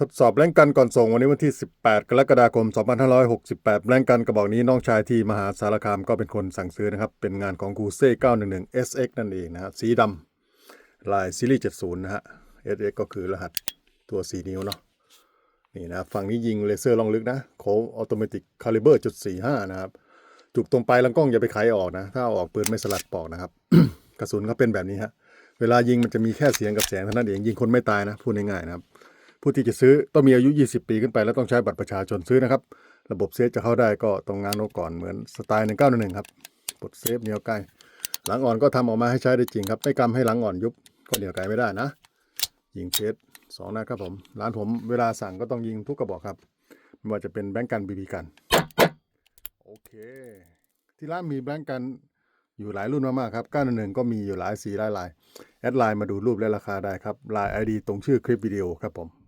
ทดสอบแรงกันก่อนส่งวันนี้วันที่ 18 กรกฎาคม 2568 แรงกันกระบอกนี้น้องชายที่มหาสารคามก็เป็นคนสั่งซื้อนะครับ เป็นงานของกูเซ่911 SX นั่นเองนะฮะสีดำลายซีรีส์ 70 นะฮะ SX ก็คือรหัสตัว 4 นิ้วเนาะนี่นะฝั่งนี้ยิงเลเซอร์ลองลึกนะโคออโตเมติกคาลิเบอร์จุด45 นะครับ จุกตรงปลายลำกล้องอย่าไปไขออกนะ ถ้าอาออกปืนไม่สลัดปอกนะครับ กระสุนก็เป็นแบบนี้ฮะเวลายิงมันจะมีแค่เสียงกับแสงเท่านั้นเองยิงคนไม่ตายนะพูดง่ายๆนะครับ ผู้ที่จะซื้อต้องมีอายุ 20 ปีขึ้นไป แล้วต้องใช้บัตรประชาชนซื้อนะครับ ระบบเซฟจะเข้าได้ก็ต้องงานโนก่อนเหมือนสไตล์1911ครับกดเซฟเหนียวไกลหลังอ่อนก็ทำออกมาให้ใช้ได้จริงครับ ไม่กำให้หลังอ่อนยุบก็เหนียวไกลไม่ได้นะ ยิงเทสสองนัดครับผมร้านผมเวลาสั่งก็ต้องยิงทุกกระบอกครับไม่ว่าจะเป็นแบงก์กันบีบีกันโอเคที่ร้านมีแบงก์กันอยู่หลายรุ่นมากๆครับ911ก็มีอยู่หลายสีหลายลายแอดไลน์มาดูรูปและราคาได้ครับไลน์ไอดีตรงชื่อคลิปวิดีโอครับผม